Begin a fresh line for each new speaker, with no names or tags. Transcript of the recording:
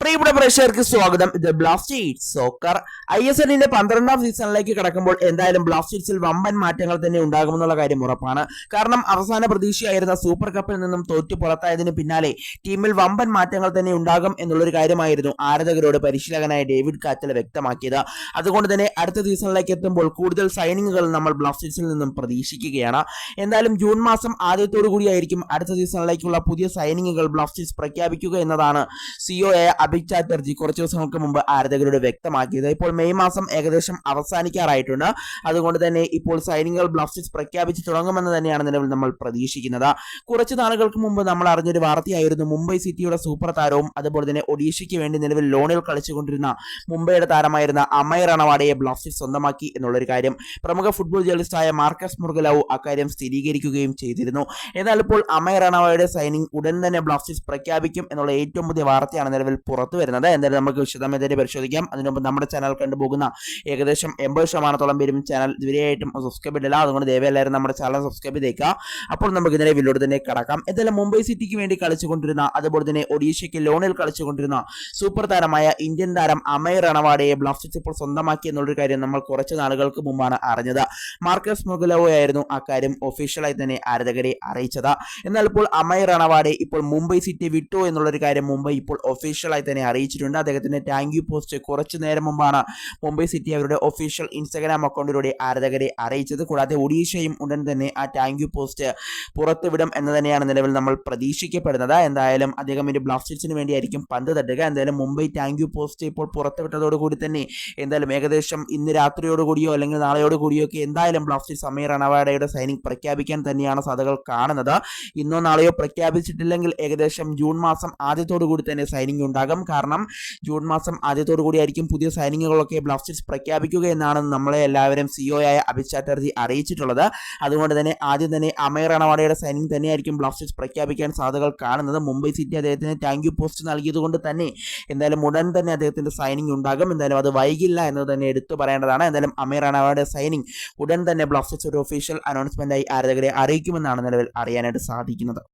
പ്രിയപ്പെട്ട പ്രേക്ഷകർക്ക് സ്വാഗതം. ഇത് ബ്ലാസ്റ്റേഴ്സ് സോക്കർ ഐ എസ് എല്ലിന്റെ പന്ത്രണ്ടാം സീസണിലേക്ക് കടക്കുമ്പോൾ എന്തായാലും ബ്ലാസ്റ്റേഴ്സിൽ വമ്പൻ മാറ്റങ്ങൾ തന്നെ ഉണ്ടാകുമെന്നുള്ള കാര്യം ഉറപ്പാണ്. കാരണം അവസാന പ്രതീക്ഷയായിരുന്ന സൂപ്പർ കപ്പിൽ നിന്നും തോറ്റു പുറത്തായതിനു പിന്നാലെ ടീമിൽ വമ്പൻ മാറ്റങ്ങൾ തന്നെ ഉണ്ടാകും എന്നുള്ളൊരു കാര്യമായിരുന്നു ആരാധകരോട് പരിശീലകനായ ഡേവിഡ് കാറ്റൽ വ്യക്തമാക്കിയത്. അതുകൊണ്ട് തന്നെ അടുത്ത സീസണിലേക്ക് എത്തുമ്പോൾ കൂടുതൽ സൈനിങ്ങുകൾ നമ്മൾ ബ്ലാസ്റ്റേഴ്സിൽ നിന്നും പ്രതീക്ഷിക്കുകയാണ്. എന്തായാലും ജൂൺ മാസം ആദ്യത്തോടു കൂടിയായിരിക്കും അടുത്ത സീസണിലേക്കുള്ള പുതിയ സൈനിങ്ങുകൾ ബ്ലാസ്റ്റേഴ്സ് പ്രഖ്യാപിക്കുക എന്നതാണ് സിഒ എ അഭിക് ചാറ്റർജി കുറച്ച് ദിവസങ്ങൾക്ക് മുമ്പ് ആരാധകരോട് വ്യക്തമാക്കിയത്. ഇപ്പോൾ മെയ് മാസം ഏകദേശം അവസാനിക്കാറായിട്ടുണ്ട്. അതുകൊണ്ട് തന്നെ ഇപ്പോൾ സൈനികൾ ബ്ലാസ്റ്റേഴ്സ് പ്രഖ്യാപിച്ച് തുടങ്ങുമെന്ന് തന്നെയാണ് നിലവിൽ നമ്മൾ പ്രതീക്ഷിക്കുന്നത്. കുറച്ച് നാളുകൾക്ക് മുമ്പ് നമ്മൾ അറിഞ്ഞൊരു വാർത്തയായിരുന്നു. മുംബൈ സിറ്റിയുടെ സൂപ്പർ താരവും അതുപോലെ തന്നെ ഒഡീഷയ്ക്ക് വേണ്ടി നിലവിൽ ലോണിൽ കളിച്ചുകൊണ്ടിരുന്ന മുംബൈയുടെ താരമായിരുന്ന അമയ റണവാഡയെ ബ്ലാസ്റ്റേഴ്സ് സ്വന്തമാക്കി എന്നുള്ളൊരു കാര്യം. പ്രമുഖ ഫുട്ബോൾ ജേർണലിസ്റ്റായ മാർക്കസ് മുർഗലാവു അക്കാര്യം സ്ഥിരീകരിക്കുകയും ചെയ്തിരുന്നു. എന്നാൽ ഇപ്പോൾ അമയ റണവാഡയുടെ സൈനിങ് ഉടൻ തന്നെ ബ്ലാസ്റ്റേഴ്സ് പ്രഖ്യാപിക്കും എന്നുള്ള ഏറ്റവും പുതിയ വാർത്തയാണ് നിലവിൽ പുറത്തു വരുന്നത്. എന്തായാലും നമുക്ക് വിശദമായി പരിശോധിക്കാം. അതിനുമുമ്പ് നമ്മുടെ ചാനൽ കണ്ടുപോകുന്ന ഏകദേശം എൺപത് ശതമാനത്തോളം പേരും ചാനൽ ഇതുവരെയായിട്ടും സബ്സ്ക്രൈബ് ചെയ്തില്ല അതുകൊണ്ട് എല്ലാവരും നമ്മുടെ ചാനൽ സബ്സ്ക്രൈബ് ചെയ്തേക്കുക. അപ്പോൾ നമുക്ക് ഇതിനെ വില്ലോട് തന്നെ കടക്കാം. എന്തായാലും മുംബൈ സിറ്റിക്ക് വേണ്ടി കളിച്ചുകൊണ്ടിരുന്ന അതുപോലെ തന്നെ ഒഡീഷയ്ക്ക് ലോണിൽ കളിച്ചുകൊണ്ടിരുന്ന സൂപ്പർ താരമായ ഇന്ത്യൻ താരം അമയ് റണവാഡയെ ബ്ലാസ്റ്റേഴ്സ് ഇപ്പോൾ സ്വന്തമാക്കി എന്നുള്ളൊരു കാര്യം നമ്മൾ കുറച്ച് നാളുകൾക്ക് മുമ്പാണ് അറിഞ്ഞത്. മാർക്കസ് മുഗലവോ ആയിരുന്നു അക്കാര്യം ഒഫീഷ്യലായി തന്നെ ആരാധകരെ അറിയിച്ചത്. എന്നാൽ ഇപ്പോൾ അമയ് റണവാഡെ ഇപ്പോൾ മുംബൈ സിറ്റി വിട്ടു എന്നുള്ളൊരു കാര്യം മുംബൈ ഇപ്പോൾ ഒഫീഷ്യലായി തന്നെ അറിയിച്ചിട്ടുണ്ട്. അദ്ദേഹത്തിന്റെ താങ്ക് യു പോസ്റ്റ് കുറച്ച് നേരം മുമ്പാണ് മുംബൈ സിറ്റി അവരുടെ ഒഫീഷ്യൽ ഇൻസ്റ്റാഗ്രാം അക്കൗണ്ടിലൂടെ ആരാധകരെ അറിയിച്ചത്. കൂടാതെ ഒഡീഷയും ഉടൻ തന്നെ ആ താങ്ക് യു പോസ്റ്റ് പുറത്തുവിടും എന്ന് തന്നെയാണ് നിലവിൽ നമ്മൾ പ്രതീക്ഷിക്കപ്പെടുന്നത്. എന്തായാലും അദ്ദേഹം ഇനി ബ്ലാസ്റ്റേഴ്സിന് വേണ്ടിയായിരിക്കും പന്ത് തട്ടുക. എന്തായാലും മുംബൈ താങ്ക് യു പോസ്റ്റ് ഇപ്പോൾ പുറത്തുവിട്ടതോടുകൂടി തന്നെ എന്തായാലും ഏകദേശം ഇന്ന് രാത്രിയോടുകൂടിയോ അല്ലെങ്കിൽ നാളെയോടുകൂടിയോ ഒക്കെ എന്തായാലും ബ്ലാസ്റ്റേഴ്സ് സമീർ റണവാഡയുടെ സൈനിങ് പ്രഖ്യാപിക്കാൻ തന്നെയാണ് സാധകൾ കാണുന്നത്. ഇന്നോ നാളെയോ പ്രഖ്യാപിച്ചിട്ടില്ലെങ്കിൽ ഏകദേശം ജൂൺ മാസം ആദ്യത്തോടു കൂടി തന്നെ സൈനിങ് ഉണ്ടാകും. കാരണം ജൂൺ മാസം ആദ്യത്തോടു കൂടിയായിരിക്കും പുതിയ സൈനിങ്ങുകളൊക്കെ ബ്ലാസ്റ്റേഴ്സ് പ്രഖ്യാപിക്കുക എന്നാണ് നമ്മളെ എല്ലാവരും സിഒ ആയ അഭിത് ചാറ്റർജി അറിയിച്ചിട്ടുള്ളത്. അതുകൊണ്ട് തന്നെ ആദ്യം തന്നെ അമയർ റണവാഡയുടെ സൈനിങ് തന്നെയായിരിക്കും ബ്ലാസ്റ്റേഴ്സ് പ്രഖ്യാപിക്കാൻ സാധ്യതകൾ കാണുന്നത്. മുംബൈ സിറ്റി അദ്ദേഹത്തിന് താങ്ക് യു പോസ്റ്റ് നൽകിയതുകൊണ്ട് തന്നെ എന്തായാലും ഉടൻ തന്നെ അദ്ദേഹത്തിന്റെ സൈനിങ് ഉണ്ടാകും. എന്തായാലും അത് വൈകില്ല എന്ന് തന്നെ എടുത്തു പറയേണ്ടതാണ്. എന്തായാലും അമീർ റണാവയുടെ സൈനിങ് ഉടൻ തന്നെ ബ്ലാസ്റ്റേഴ്സ് ഒരു ഒഫീഷ്യൽ അനൗൺസ്മെന്റായി ആരാധകരെ അറിയിക്കുമെന്നാണ് നിലവിൽ അറിയാനായിട്ട് സാധിക്കുന്നത്.